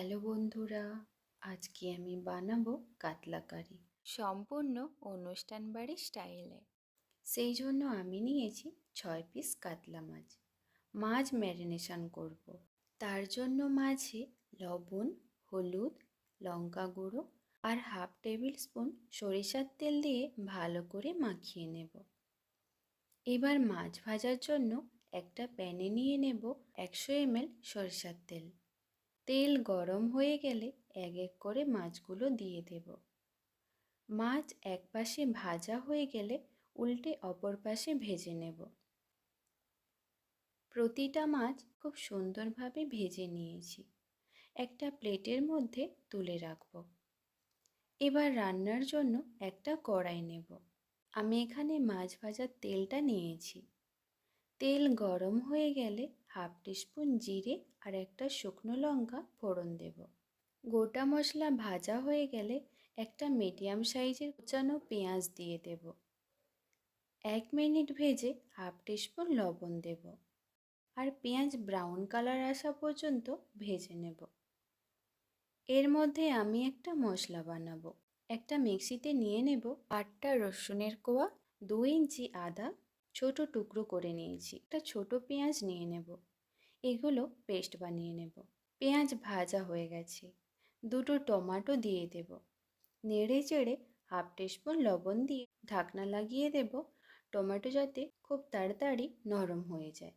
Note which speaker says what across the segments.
Speaker 1: Hello বন্ধুরা আজকে আমি বানাবো কাতলা কারি। সম্পূর্ণ অনুষ্ঠান বাড়ির স্টাইলে। সেই জন্য আমি নিয়েছি ছয় পিস কাতলা মাছ। মাছ ম্যারিনেশন করব। তার জন্য মাঝে লবণ হলুদ লঙ্কা গুঁড়ো আর হাফ টেবিল স্পুন সরিষার তেল দিয়ে ভালো করে মাখিয়ে নেব। এবার মাছ ভাজার জন্য একটা প্যানে নিয়ে নেব একশো এমএল সরিষার তেল। তেল গরম হয়ে গেলে এক এক করে মাছগুলো দিয়ে দেব। মাছ এক পাশে ভাজা হয়ে গেলে উল্টে অপর পাশে ভেজে নেব। প্রতিটা মাছ খুব সুন্দরভাবে ভেজে নিয়েছি। একটা প্লেটের মধ্যে তুলে রাখব। এবার রান্নার জন্য একটা কড়াই নেব। আমি এখানে মাছ ভাজার তেলটা নিয়েছি। তেল গরম হয়ে গেলে হাফ টিস্পুন জিরে আর একটা শুকনো লঙ্কা ফোড়ন দেব। গোটা মশলা ভাজা হয়ে গেলে একটা মিডিয়াম সাইজের কুচানো পেঁয়াজ দিয়ে দেব। এক মিনিট ভেজে হাফ টিস্পুন লবণ দেব। আর পেঁয়াজ ব্রাউন কালার আসা পর্যন্ত ভেজে নেব। এর মধ্যে আমি একটা মশলা বানাবো। একটা মিক্সিতে নিয়ে নেব আটটা রসুনের কোয়া দু ইঞ্চি আদা ছোট টুকরো করে নিয়েছি। একটা ছোট পেঁয়াজ নিয়ে নেব। এগুলো পেস্ট বানিয়ে নেব। পেঁয়াজ ভাজা হয়ে গেছে। দুটো টমাটো দিয়ে দেব। নেড়ে চেড়ে হাফ টিস্পুন লবণ দিয়ে ঢাকনা লাগিয়ে দেব। টমেটো যাতে খুব তাড়াতাড়ি নরম হয়ে যায়।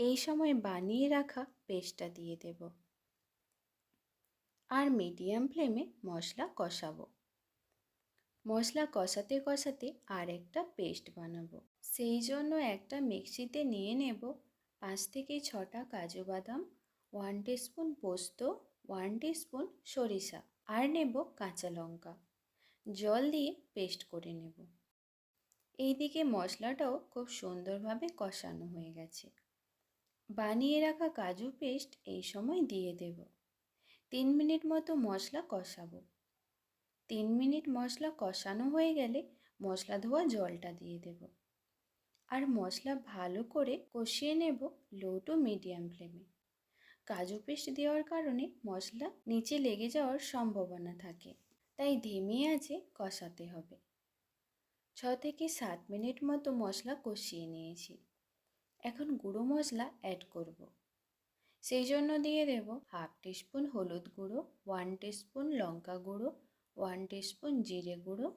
Speaker 1: এই সময় বানিয়ে রাখা পেস্টটা দিয়ে দেব। আর মিডিয়াম ফ্লেমে মশলা কষাবো। মশলা কষাতে কষাতে আর একটা পেস্ট বানাবো। সেই জন্য একটা মিক্সিতে নিয়ে নেব পাঁচ থেকে ছটা কাজু বাদাম ওয়ান স্পুন পোস্ত ওয়ান স্পুন সরিষা আর নেব কাঁচা লঙ্কা। জল দিয়ে পেস্ট করে নেব। এইদিকে মশলাটাও খুব সুন্দরভাবে কষানো হয়ে গেছে। বানিয়ে রাখা কাজু পেস্ট এই সময় দিয়ে দেব। তিন মিনিট মতো মশলা কষাবো। তিন মিনিট মশলা কষানো হয়ে গেলে মশলা ধোয়া জলটা দিয়ে দেব। আর মশলা ভালো করে কষিয়ে নেব লো টু মিডিয়াম ফ্লেমে। কাজু পেস্ট দেওয়ার কারণে মশলা নিচে লেগে যাওয়ার সম্ভাবনা থাকে, তাই ধিমে আছে কষাতে হবে। ছ থেকে সাত মিনিট মতো মশলা কষিয়ে নিয়েছি। এখন গুঁড়ো মশলা অ্যাড করব। সেই জন্য দিয়ে দেব হাফ টিস্পুন হলুদ গুঁড়ো ওয়ান টিস্পুন লঙ্কা গুঁড়ো ওয়ান টিস্পুন জিরে গুঁড়ো,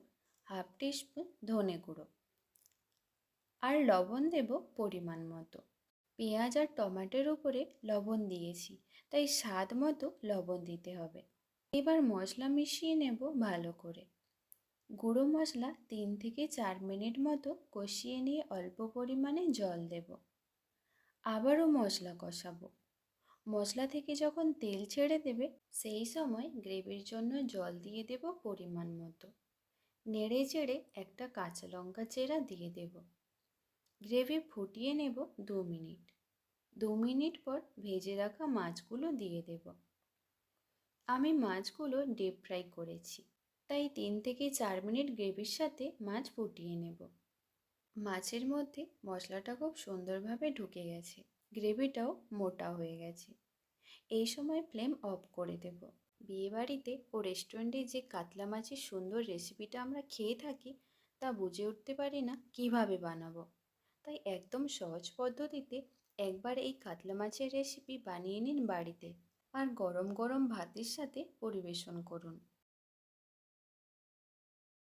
Speaker 1: হাফ টিস্পুন ধনে গুঁড়ো। আর লবণ দেব পরিমাণ মতো। পেঁয়াজ আর টমেটোর উপরে লবণ দিয়েছি, তাই স্বাদ মতো লবণ দিতে হবে। এবার মশলা মিশিয়ে নেব ভালো করে। গুঁড়ো মশলা তিন থেকে চার মিনিট মতো কষিয়ে নিয়ে অল্প পরিমাণে জল দেব। আবারও মশলা কষাবো। মশলা থেকে যখন তেল ছেড়ে দেবে, সেই সময় গ্রেভির জন্য জল দিয়ে দেব পরিমাণ মতো। নেড়ে চেড়ে একটা কাঁচা লঙ্কা চেরা দিয়ে দেব। গ্রেভি ফুটিয়ে নেব দু মিনিট। দু মিনিট পর ভেজে রাখা মাছগুলো দিয়ে দেব। আমি মাছগুলো ডিপ ফ্রাই করেছি, তাই তিন থেকে চার মিনিট গ্রেভির সাথে মাছ ফুটিয়ে নেব। মাছের মধ্যে মশলাটা খুব সুন্দরভাবে ঢুকে গেছে। গ্রেভিটাও মোটা হয়ে গেছে। এই সময় ফ্লেম অফ করে দেব। বিয়েবাড়িতে ও রেস্টুরেন্টে যে কাতলা মাছের সুন্দর রেসিপিটা আমরা খেয়ে থাকি, তা বুঝে উঠতে পারি না কীভাবে বানাবো। তাই একদম সহজ পদ্ধতিতে একবার এই কাতলা মাছের রেসিপি বানিয়ে নিন বাড়িতে। আর গরম গরম ভাতের সাথে পরিবেশন করুন।